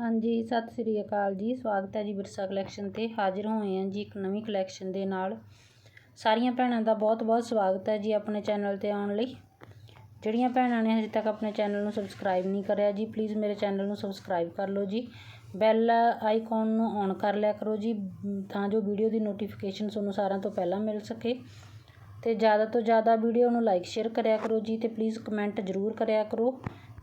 ਹਾਂਜੀ, ਸਤਿ ਸ੍ਰੀ ਅਕਾਲ ਜੀ। ਸਵਾਗਤ ਹੈ ਜੀ ਵਿਰਸਾ ਕਲੈਕਸ਼ਨ ਤੇ। ਹਾਜ਼ਰ ਹੋਏ ਹਾਂ ਜੀ ਇੱਕ ਨਵੀਂ ਕਲੈਕਸ਼ਨ ਦੇ ਨਾਲ। ਸਾਰੀਆਂ ਭੈਣਾਂ ਦਾ ਬਹੁਤ-ਬਹੁਤ ਸਵਾਗਤ ਹੈ ਜੀ ਆਪਣੇ ਚੈਨਲ ਤੇ ਆਉਣ ਲਈ। ਜਿਹੜੀਆਂ ਭੈਣਾਂ ਨੇ ਹਜੇ ਤੱਕ ਆਪਣੇ ਚੈਨਲ ਨੂੰ ਸਬਸਕ੍ਰਾਈਬ ਨਹੀਂ ਕਰਿਆ ਜੀ ਪਲੀਜ਼ ਮੇਰੇ ਚੈਨਲ ਨੂੰ ਸਬਸਕ੍ਰਾਈਬ ਕਰ ਲਓ ਜੀ। ਬੈਲ ਆਈਕਨ ਨੂੰ ਔਨ ਕਰ ਲਿਆ ਕਰੋ ਜੀ, ਤਾਂ ਜੋ ਵੀਡੀਓ ਦੀ ਨੋਟੀਫਿਕੇਸ਼ਨ ਤੁਹਾਨੂੰ ਸਾਰਿਆਂ ਤੋਂ ਪਹਿਲਾਂ ਮਿਲ ਸਕੇ। ਤੇ ਜ਼ਿਆਦਾ ਤੋਂ ਜ਼ਿਆਦਾ ਵੀਡੀਓ ਨੂੰ ਲਾਈਕ ਸ਼ੇਅਰ ਕਰਿਆ ਕਰੋ ਜੀ ਤੇ ਪਲੀਜ਼ ਕਮੈਂਟ ਜ਼ਰੂਰ ਕਰਿਆ ਕਰੋ।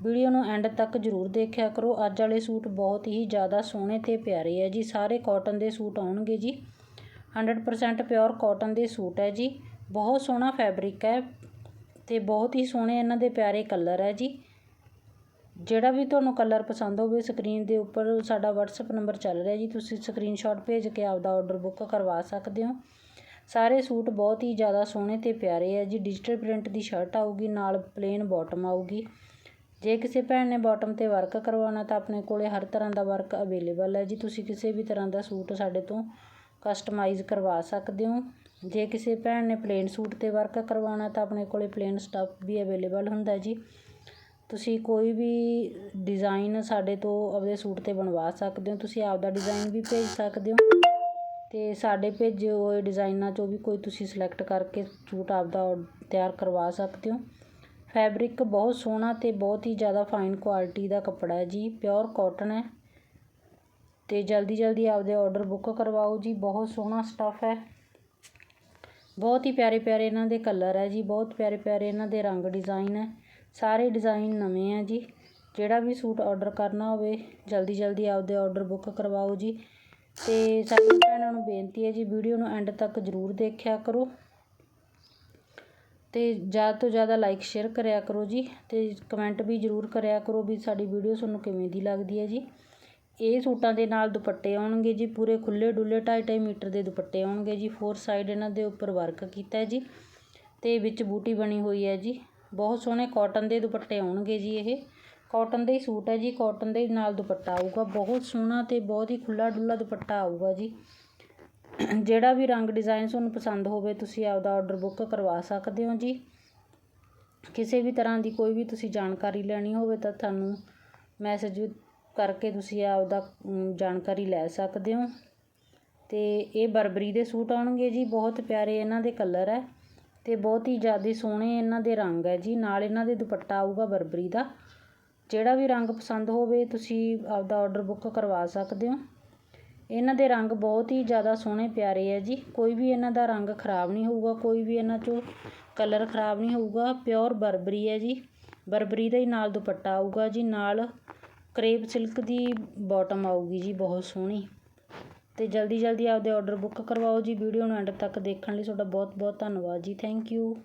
ਵੀਡੀਓ ਨੂੰ ਐਂਡ ਤੱਕ ਜ਼ਰੂਰ ਦੇਖਿਆ ਕਰੋ। ਅੱਜ ਵਾਲੇ ਸੂਟ ਬਹੁਤ ਹੀ ਜ਼ਿਆਦਾ ਸੋਹਣੇ ਤੇ ਪਿਆਰੇ ਹੈ ਜੀ। ਸਾਰੇ ਕਾਟਨ ਦੇ ਸੂਟ ਆਉਣਗੇ ਜੀ। 100% ਪਿਓਰ ਕਾਟਨ ਦੇ ਸੂਟ ਹੈ ਜੀ। ਬਹੁਤ ਸੋਹਣਾ ਫੈਬਰਿਕ ਹੈ ਤੇ ਬਹੁਤ ਹੀ ਸੋਹਣੇ ਇਹਨਾਂ ਦੇ ਪਿਆਰੇ ਕਲਰ ਹੈ ਜੀ। ਜਿਹੜਾ ਵੀ ਤੁਹਾਨੂੰ ਕਲਰ ਪਸੰਦ ਹੋਵੇ ਸਕਰੀਨ ਦੇ ਉੱਪਰ ਸਾਡਾ WhatsApp ਨੰਬਰ ਚੱਲ ਰਿਹਾ ਜੀ। ਤੁਸੀਂ ਸਕਰੀਨਸ਼ਾਟ ਭੇਜ ਕੇ ਆਪਦਾ ਆਰਡਰ ਬੁੱਕ ਕਰਵਾ ਸਕਦੇ ਹੋ। ਸਾਰੇ ਸੂਟ ਬਹੁਤ ਹੀ ਜ਼ਿਆਦਾ ਸੋਹਣੇ ਤੇ ਪਿਆਰੇ ਹੈ ਜੀ। ਡਿਜੀਟਲ ਪ੍ਰਿੰਟ ਦੀ ਸ਼ਰਟ ਆਊਗੀ, ਨਾਲ ਪਲੇਨ ਬਾਟਮ ਆਊਗੀ। ਜੇ ਕਿਸੇ ਭੈਣ ਨੇ ਬਾਟਮ ਤੇ ਵਰਕ ਕਰਵਾਉਣਾ ਤਾਂ ਆਪਣੇ ਕੋਲ ਹਰ ਤਰ੍ਹਾਂ ਦਾ ਵਰਕ ਅਵੇਲੇਬਲ ਹੈ ਜੀ। ਤੁਸੀਂ ਕਿਸੇ ਵੀ ਤਰ੍ਹਾਂ ਦਾ ਸੂਟ ਸਾਡੇ ਤੋਂ ਕਸਟਮਾਈਜ਼ ਕਰਵਾ ਸਕਦੇ ਹੋ। ਜੇ ਕਿਸੇ ਭੈਣ ਨੇ ਪਲੇਨ ਸੂਟ ਤੇ ਵਰਕ ਕਰਵਾਉਣਾ ਤਾਂ ਆਪਣੇ ਕੋਲ ਪਲੇਨ ਸਟਫ ਵੀ ਅਵੇਲੇਬਲ ਹੁੰਦਾ ਜੀ। ਤੁਸੀਂ ਕੋਈ ਵੀ ਡਿਜ਼ਾਈਨ ਸਾਡੇ ਤੋਂ ਆਪਦੇ ਸੂਟ ਤੇ ਬਣਵਾ ਸਕਦੇ ਹੋ। ਤੁਸੀਂ ਆਪਦਾ ਡਿਜ਼ਾਈਨ ਵੀ ਭੇਜ ਸਕਦੇ ਹੋ। ਅਤੇ ਸਾਡੇ ਭੇਜੇ ਹੋਏ ਡਿਜ਼ਾਈਨਾਂ ਚੋਂ ਵੀ ਕੋਈ ਤੁਸੀਂ ਸਿਲੈਕਟ ਕਰਕੇ ਸੂਟ ਆਪਦਾ ਤਿਆਰ ਕਰਵਾ ਸਕਦੇ ਹੋ। ਫੈਬਰਿਕ ਬਹੁਤ ਸੋਹਣਾ ਅਤੇ ਬਹੁਤ ਹੀ ਜ਼ਿਆਦਾ ਫਾਈਨ ਕੁਆਲਿਟੀ ਦਾ ਕੱਪੜਾ ਹੈ ਜੀ ਪਿਓਰ ਕੋਟਨ ਹੈ। ਅਤੇ ਜਲਦੀ ਜਲਦੀ ਆਪਦੇ ਔਡਰ ਬੁੱਕ ਕਰਵਾਓ ਜੀ, ਬਹੁਤ ਸੋਹਣਾ ਸਟੱਫ ਹੈ। ਬਹੁਤ ਹੀ ਪਿਆਰੇ ਪਿਆਰੇ ਇਹਨਾਂ ਦੇ ਕਲਰ ਹੈ ਜੀ, ਬਹੁਤ ਪਿਆਰੇ ਪਿਆਰੇ ਇਹਨਾਂ ਦੇ ਰੰਗ ਡਿਜ਼ਾਈਨ ਹੈ। ਸਾਰੇ ਡਿਜ਼ਾਈਨ ਨਵੇਂ ਹੈ ਜੀ, ਜਿਹੜਾ ਵੀ ਸੂਟ ਆਰਡਰ ਕਰਨਾ ਹੋਵੇ, ਜਲਦੀ ਜਲਦੀ ਆਪਦੇ ਆਰਡਰ ਬੁੱਕ ਕਰਵਾਓ ਜੀ। ਅਤੇ ਸਾਡੀ ਭੈਣਾਂ ਨੂੰ ਬੇਨਤੀ ਹੈ ਜੀ, ਵੀਡੀਓ ਨੂੰ ਐਂਡ ਤੱਕ ਜ਼ਰੂਰ ਦੇਖਿਆ ਕਰੋ। ਅਤੇ ਜ਼ਿਆਦਾ ਤੋਂ ਜ਼ਿਆਦਾ ਲਾਈਕ ਸ਼ੇਅਰ ਕਰਿਆ ਕਰੋ ਜੀ ਅਤੇ ਕਮੈਂਟ ਵੀ ਜ਼ਰੂਰ ਕਰਿਆ ਕਰੋ ਵੀ ਸਾਡੀ ਵੀਡੀਓ ਤੁਹਾਨੂੰ ਕਿਵੇਂ ਦੀ ਲੱਗਦੀ ਹੈ ਜੀ। ਇਹ ਸੂਟਾਂ ਦੇ ਨਾਲ ਦੁਪੱਟੇ ਆਉਣਗੇ ਜੀ, ਪੂਰੇ ਖੁੱਲ੍ਹੇ ਡੁੱਲੇ 2.5 ਮੀਟਰ ਦੇ ਦੁਪੱਟੇ ਆਉਣਗੇ ਜੀ ਫੋਰ ਸਾਈਡ ਇਹਨਾਂ ਦੇ ਉੱਪਰ ਵਰਕ ਕੀਤਾ ਹੈ ਜੀ ਅਤੇ ਵਿੱਚ ਬੂਟੀ ਬਣੀ ਹੋਈ ਹੈ ਜੀ। ਬਹੁਤ ਸੋਹਣੇ ਕਾਟਨ ਦੇ ਦੁਪੱਟੇ ਆਉਣਗੇ ਜੀ ਇਹ। ਕਾਟਨ ਦੇ ਹੀ ਸੂਟ ਹੈ ਜੀ ਕਾਟਨ ਦੇ ਨਾਲ ਦੁਪੱਟਾ ਆਊਗਾ, ਬਹੁਤ ਸੋਹਣਾ ਅਤੇ ਬਹੁਤ ਹੀ ਖੁੱਲ੍ਹਾ ਡੁੱਲਾ ਦੁਪੱਟਾ ਆਊਗਾ ਜੀ। ਜਿਹੜਾ ਵੀ ਰੰਗ ਡਿਜ਼ਾਇਨ ਤੁਹਾਨੂੰ ਪਸੰਦ ਹੋਵੇ, ਤੁਸੀਂ ਆਪਦਾ ਔਡਰ ਬੁੱਕ ਕਰਵਾ ਸਕਦੇ ਹੋ ਜੀ। ਕਿਸੇ ਵੀ ਤਰ੍ਹਾਂ ਦੀ ਕੋਈ ਵੀ ਤੁਸੀਂ ਜਾਣਕਾਰੀ ਲੈਣੀ ਹੋਵੇ, ਤਾਂ ਤੁਹਾਨੂੰ ਮੈਸੇਜ ਕਰਕੇ ਤੁਸੀਂ ਆਪਦਾ ਜਾਣਕਾਰੀ ਲੈ ਸਕਦੇ ਹੋ। ਅਤੇ ਇਹ ਬਰਬਰੀ ਦੇ ਸੂਟ ਆਉਣਗੇ ਜੀ, ਬਹੁਤ ਪਿਆਰੇ ਇਹਨਾਂ ਦੇ ਕਲਰ ਹੈ ਅਤੇ ਬਹੁਤ ਹੀ ਜ਼ਿਆਦਾ ਸੋਹਣੇ ਇਹਨਾਂ ਦੇ ਰੰਗ ਹੈ ਜੀ। ਨਾਲ ਇਹਨਾਂ ਦੇ ਦੁਪੱਟਾ ਆਊਗਾ ਬਰਬਰੀ ਦਾ। ਜਿਹੜਾ ਵੀ ਰੰਗ ਪਸੰਦ ਹੋਵੇ, ਤੁਸੀਂ ਆਪਦਾ ਔਡਰ ਬੁੱਕ ਕਰਵਾ ਸਕਦੇ ਹੋ। ਇਹਨਾਂ ਦੇ ਰੰਗ ਬਹੁਤ ਹੀ ਜ਼ਿਆਦਾ ਸੋਹਣੇ ਪਿਆਰੇ ਹੈ ਜੀ। ਕੋਈ ਵੀ ਇਹਨਾਂ ਦਾ ਰੰਗ ਖਰਾਬ ਨਹੀਂ ਹੋਊਗਾ, ਕੋਈ ਵੀ ਇਹਨਾਂ 'ਚੋਂ ਕਲਰ ਖਰਾਬ ਨਹੀਂ ਹੋਊਗਾ, ਪਿਓਰ ਬਰਬਰੀ ਹੈ ਜੀ। ਬਰਬਰੀ ਦਾ ਹੀ ਨਾਲ ਦੁਪੱਟਾ ਆਊਗਾ ਜੀ, ਨਾਲ ਕਰੇਪ ਸਿਲਕ ਦੀ ਬਾਟਮ ਆਊਗੀ ਜੀ, ਬਹੁਤ ਸੋਹਣੀ। ਤੇ ਜਲਦੀ ਜਲਦੀ ਆਪਦੇ ਆਰਡਰ ਬੁੱਕ ਕਰਵਾਓ ਜੀ, ਵੀਡੀਓ ਨੂੰ ਐਂਡ ਤੱਕ ਦੇਖਣ ਲਈ ਤੁਹਾਡਾ ਬਹੁਤ ਬਹੁਤ ਧੰਨਵਾਦ ਜੀ ਥੈਂਕ ਯੂ